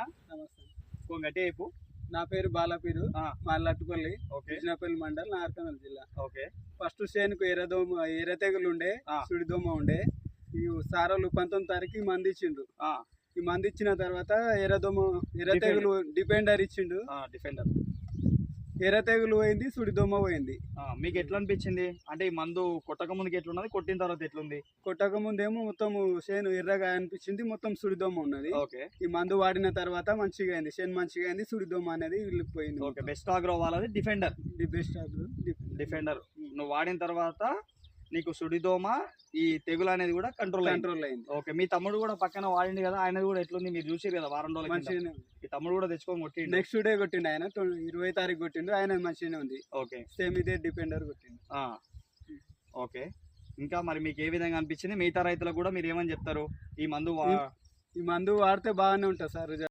నమస్తే. అయిపు నా పేరు బాలపీరు. ఆ. మా లట్టుపల్లి ఓకే. కృష్ణపల్లి మండల్ నార్కనల్ జిల్లా. ఓకే. ఫస్ట్ చేనుకు ఎర్రదోమ ఎర్ర తెగులు ఉండే. సుడిదోమ ఉండే. ఈ సారోలు పంతొమ్మిది తారీఖు మంది ఇచ్చిండు ఆ, ఈ మంది ఇచ్చిన తర్వాత ఎర్రదోమ ఎర్ర. తెగులు డిపెండర్ ఇచ్చిండు. ఆ, డిఫెండర్ ఎర్ర తెగులు పోయింది సుడిదోమ పోయింది. మీకు ఎట్లా అనిపించింది అంటే ఈ మందు కొట్టక ముందుకి ఎట్లున్నది కొట్టిన తర్వాత ఎట్లుంది? కొట్టక ముందేమో మొత్తం చేను ఎర్రగా అనిపించింది మొత్తం సుడిదోమ ఉన్నది. ఓకే. ఈ మందు వాడిన తర్వాత మంచిగా అయింది చేను మంచిగా అయింది సుడిదోమ అనేది వెళ్ళిపోయింది ఓకే బెస్ట్ ఆగ్రో వాళ్ళది డిఫెండర్ ది బెస్ట్ డిఫెండర్ నువ్వు వాడిన తర్వాత నీకు సుడిదోమ ఈ తెగులు అనేది కూడా కంట్రోల్ కంట్రోల్ అయింది. ఓకే మీ తమ్ముడు కూడా పక్కన వాడింది కదా ఆయనది కూడా ఎట్లుంది మీరు చూసారు కదా వారం రోజుల మీ తమ్ముడు కూడా తెచ్చుకొని కొట్టిండు. నెక్స్ట్ డే కొట్టిండు ఆయన ఇరవై తారీఖు కొట్టిండు ఆయన మంచిగానే ఉంది. ఓకే. సేమ్ ఇదే డిపెండర్ కొట్టిండు. ఓకే. ఇంకా మరి మీకు ఏ విధంగా అనిపించింది? మిగతా రైతులకు కూడా మీరు ఏమని చెప్తారు? ఈ మందు ఈ మందు వాడితే బాగానే ఉంటుంది సార్